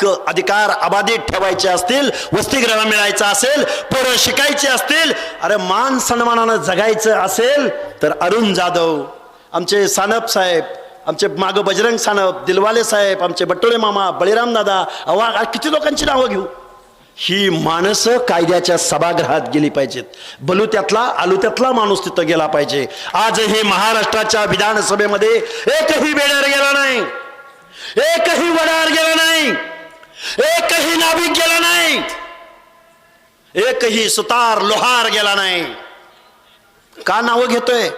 हक्क अधिकार अबाधित ठेवायचे असतील वसतिगृह मिळायचं असेल पोरं शिकायचे असतील अरे मान सन्मानानं जगायचं असेल तर अरुण जाधव आमचे सानप साहेब आमचे माग बजरंग सानप दिलवाले साहेब आमचे बट्टोळे मामा बळीराम दादा अवा किती लोकांची नावं घेऊ? ही माणसं कायद्याच्या सभागृहात गेली पाहिजेत. बलुत्यातला आलुत्यातला त्यातला माणूस तिथं गेला पाहिजे. आजही महाराष्ट्राच्या विधानसभेमध्ये एकही बेडर गेला नाही. एकही वडा नाभिक गेला नाही. एकही सुतार लोहार गेला नाही. का नावं घेतोय?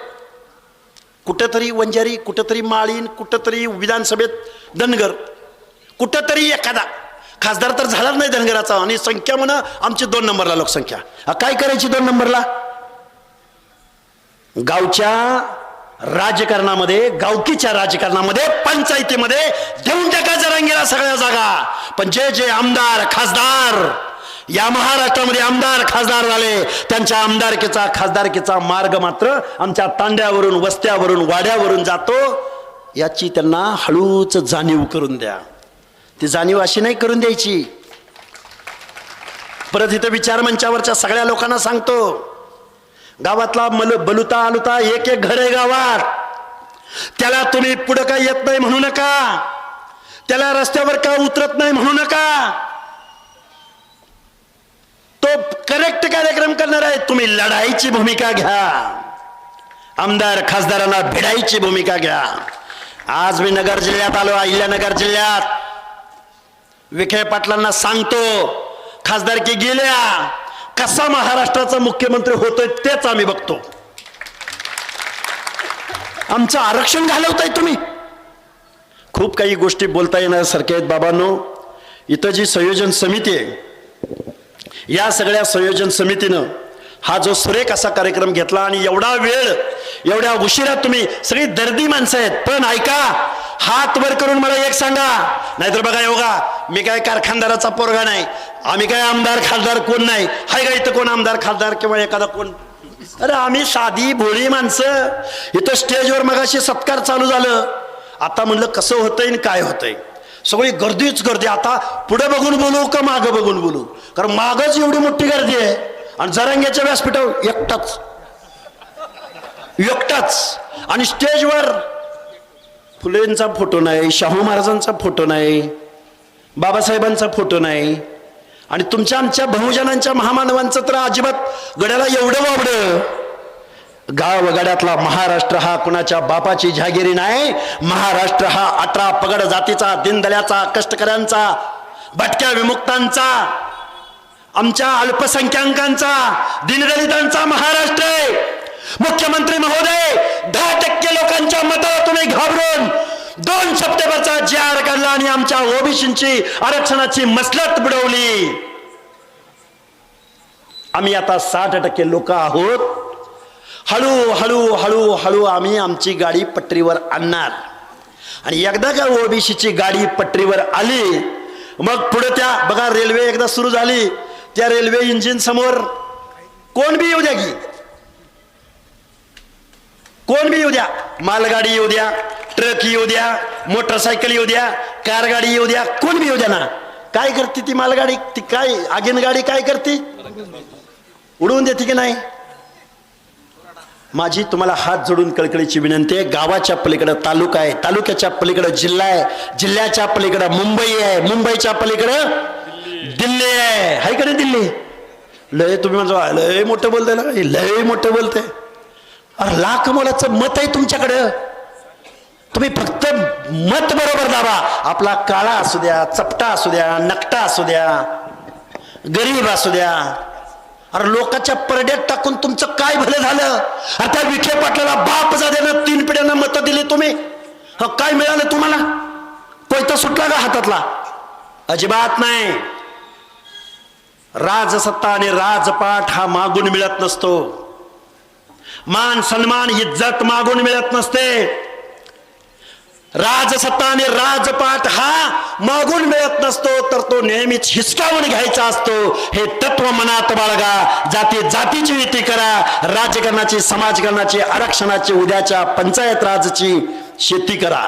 कुठंतरी वंजारी कुठंतरी माळीन कुठंतरी विधानसभेत धनगर कुठंतरी एखादा. खासदार तर झालाच नाही धनगराचा आणि संख्या म्हणा आमची दोन नंबरला लोकसंख्या. काय करायची दोन नंबरला? गावच्या राजकारणामध्ये गावकीच्या राजकारणामध्ये पंचायतीमध्ये देऊन टाका जरांगीला सगळ्या जागा. पण जे जे आमदार खासदार या महाराष्ट्रामध्ये आमदार खासदार झाले त्यांच्या आमदारकीचा खासदारकीचा मार्ग मात्र आमच्या तांड्यावरून वस्त्यावरून वाड्यावरून जातो याची त्यांना हळूच जाणीव करून द्या. ती जाणीव अशी नाही करून द्यायची. परत इथं विचार मंचावरच्या सगळ्या लोकांना सांगतो गावातला मल बलुता आलुता एक एक घर आहे गावात. त्याला तुम्ही पुढं काय येत नाही म्हणू नका. त्याला रस्त्यावर काय उतरत नाही म्हणू नका. तो करेक्ट कार्यक्रम करणार आहे. तुम्ही लढाईची भूमिका घ्या. आमदार खासदारांना भिडायची भूमिका घ्या. आज मी नगर जिल्ह्यात आलो अहिल्यानगर जिल्ह्यात. विखे पाटलांना सांगतो खासदारकी गेल्या. कसा महाराष्ट्राचा मुख्यमंत्री होतोय तेच आम्ही बघतो. आमचं आरक्षण घालवताय तुम्ही. खूप काही गोष्टी बोलता येणार सारख्या आहेत बाबांनो. इथं जी संयोजन समिती आहे या सगळ्या संयोजन समितीनं हा जो सुरेख असा कार्यक्रम घेतला आणि एवढा वेळ एवढ्या उशिरा तुम्ही सगळी दर्दी माणसं आहेत. पण ऐका हात वर करून मला एक सांगा. नाहीतर बघा योगा. मी काय कारखानदाराचा पोरगा नाही. आम्ही काय आमदार खासदार कोण नाही? हाय का इथं कोण आमदार खासदार किंवा एखादा कोण? अरे आम्ही साधी भोळी माणसं. इथं स्टेजवर मगाशी सत्कार चालू झालं. आता म्हणलं कसं होतंय आणि काय होतंय. सगळी गर्दीच गर्दी. आता पुढे बघून बोलू का मागं बघून बोलू? कारण मागच एवढी मोठी गर्दी आहे. आणि जरांग्याच्या व्यासपीठावर एकटाच. एकटाच. आणि स्टेजवर फुलेंचा फोटो नाही शाहू महाराजांचा फोटो नाही. बाबासाहेबांचा फोटो नाही. आणि तुमच्या आमच्या बहुजनांच्या महामानवांचं तर अजिबात गड्याला एवढं वावडं. गाव गड्यातला महाराष्ट्र हा कुणाच्या बापाची जहागिरी नाही. महाराष्ट्र हा अठरा पगड जातीचा दिनदल्याचा कष्टकऱ्यांचा भटक्या विमुक्तांचा आमच्या अल्पसंख्याकांचा दिनदलितांचा महाराष्ट्र आहे. मुख्यमंत्री महोदय दहा टक्के लोकांच्या मत तुम्ही घाबरून दोन सप्टेंबरचा जे आर काढला आणि आमच्या ओबीसींची आरक्षणाची मसलत बुडवली. आम्ही आता साठ टक्के लोक आहोत. हळू हळू हळू हळू आम्ही आमची गाडी पटरीवर आणणार. आणि एकदा का ओबीसीची गाडी पटरीवर आली मग पुढे त्या बघा रेल्वे एकदा सुरू झाली. त्या रेल्वे इंजिन समोर कोण बी येऊ द्या की. कोण बी येऊ द्या. मालगाडी येऊ द्या. ट्रक येऊ द्या मोटरसायकल येऊ द्या कार गाडी येऊ द्या कोण बी येऊ द्या ना. काय करते ती मालगाडी? ती काय आगीन गाडी काय करते? उडवून देते की नाही? माझी तुम्हाला हात जोडून कळकळीची विनंती आहे. गावाच्या पलीकडं तालुका आहे. तालुक्याच्या पलीकडं जिल्हा आहे. जिल्ह्याच्या पलीकडं मुंबई आहे. मुंबईच्या पलीकडं दिल्ली आहे. हाय का नाही दिल्ली? लय तुम्ही म्हणतो लय मोठं बोलताय ना? लय मोठं बोलते अरे लाख मोलाचं मत आहे तुमच्याकडं. तुम्ही फक्त मत बरोबर दाबा. आपला काळा असू द्या चपटा असू द्या नकटा असू द्या गरीब असू द्या. अरे लोकांच्या परड्यात टाकून तुमचं काय भलं झालं? अरे त्या विखे पाटलाला बाप जाद्यानं तीन पिढ्यांना मतं दिली तुम्ही? ह, काय मिळालं तुम्हाला? कोयता सुटला का हातातला? अजिबात नाही. राजसत्ता आणि राजपाठ हा मागून मिळत नसतो. मान सन्मान इज्जत मागून मिळत नसते. राजसत्ता आणि राजपाठ हा मागून मिळत नसतो तर तो नेहमीच हिसकावून घ्यायचा असतो. हे तत्व मनात बाळगा जाती जातीची युती करा. राजकारणाची समाजकारणाची आरक्षणाची उद्याच्या पंचायत राजची शेती करा.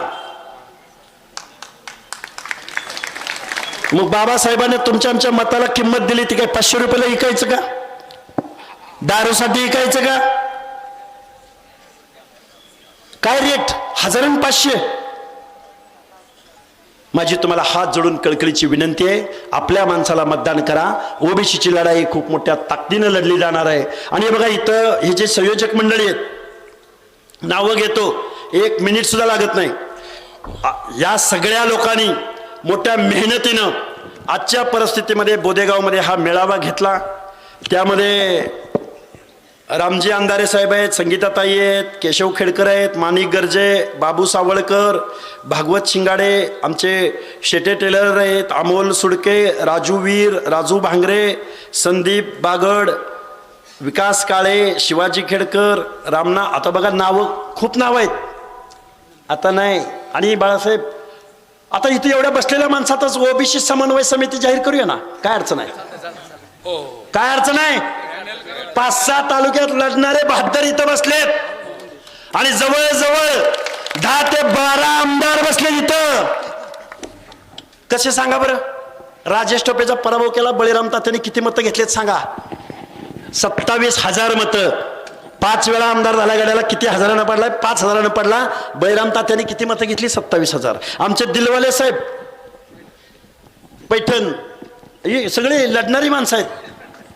मग बाबासाहेबांनी तुमच्या आमच्या मताला किंमत दिली ती काय पाचशे रुपयाला विकायचं का? दारूसाठी विकायचं का? काय रेट हजार आणि पाचशे. माझी तुम्हाला हात जोडून कळकळीची विनंती आहे. आपल्या माणसाला मतदान करा. ओबीसीची लढाई खूप मोठ्या ताकदीनं लढली जाणार आहे. आणि बघा इथं हे जे संयोजक मंडळी आहेत नावं घेतो. एक मिनिट सुद्धा लागत नाही. या सगळ्या लोकांनी मोठ्या मेहनतीनं आजच्या परिस्थितीमध्ये बोदेगावमध्ये हा मेळावा घेतला. त्यामध्ये रामजी अंधारे साहेब आहेत संगीताताई आहेत केशव खेडकर आहेत माणिक गर्जे बाबू सावळकर भागवत शिंगाडे आमचे शेटे टेलर आहेत अमोल सुडके राजू वीर राजू भांगरे संदीप बागड विकास काळे शिवाजी खेडकर रामना आता बघा नावं खूप नावं आहेत. आता नाही आणि बाळासाहेब आता इथे एवढ्या बसलेल्या माणसातच ओबीसी समन्वय समिती जाहीर करूया ना? काय अडचण आहे? काय अडचण आहे? पाच सहा तालुक्यात लढणारे बहात्तर इथं बसलेत. आणि जवळजवळ दहा ते बारा आमदार बसले इथं. कसे सांगा बरं? राजेश टोपेचा पराभव केला बळीराम तात्याने किती मतं घेतलेत सांगा. सत्तावीस हजार मतं. पाच वेळा आमदार झाला गड्याला किती हजारानं पडलाय? पाच हजारानं पडला. बळीराम तात्याने किती मतं घेतली? सत्तावीस हजार. आमचे दिलवाले साहेब पैठण ही सगळी लढणारी माणसं आहेत.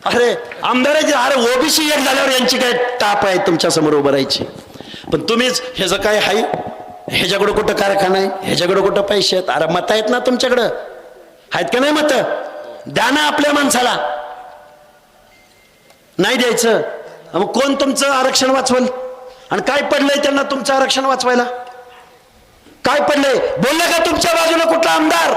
अरे आमदाराची अरे ओबीसी एक झाल्यावर यांची काय टाप आहे तुमच्यासमोर उभं राहायची? पण तुम्हीच ह्याचं काय आहे ह्याच्याकडं कुठं कारखाना आहे? ह्याच्याकडं कुठं पैसे आहेत? अरे मत आहेत ना तुमच्याकडं? आहेत का नाही मत? द्या ना आपल्या माणसाला. नाही द्यायचं. मग कोण तुमचं आरक्षण वाचवल? आणि काय पडलंय त्यांना तुमचं आरक्षण वाचवायला? काय पडलंय? बोललं का तुमच्या बाजूला कुठला आमदार?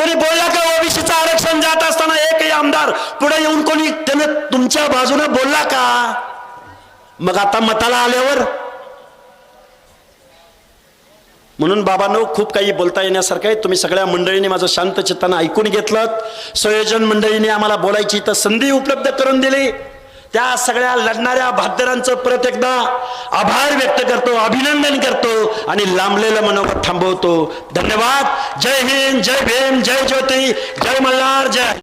कोणी बोलला का ओबीसीचं आरक्षण जात असताना एकही आमदार पुढे येऊन कोणी त्यानं तुमच्या बाजूने बोलला का? मग आता मताला आल्यावर? म्हणून बाबांनो खूप काही बोलता येण्यासारखं आहे. तुम्ही सगळ्या मंडळीने माझं शांत चित्तानं ऐकून घेतलं संयोजन मंडळीने आम्हाला बोलायची तर संधी उपलब्ध करून दिली. त्या सगळ्या लढणाऱ्या भाद्दरांचं परत एकदा आभार व्यक्त करतो अभिनंदन करतो आणि लांबलेलं मनोगत थांबवतो. धन्यवाद. जय हिंद जय भीम जय ज्योती जय मल्हार जय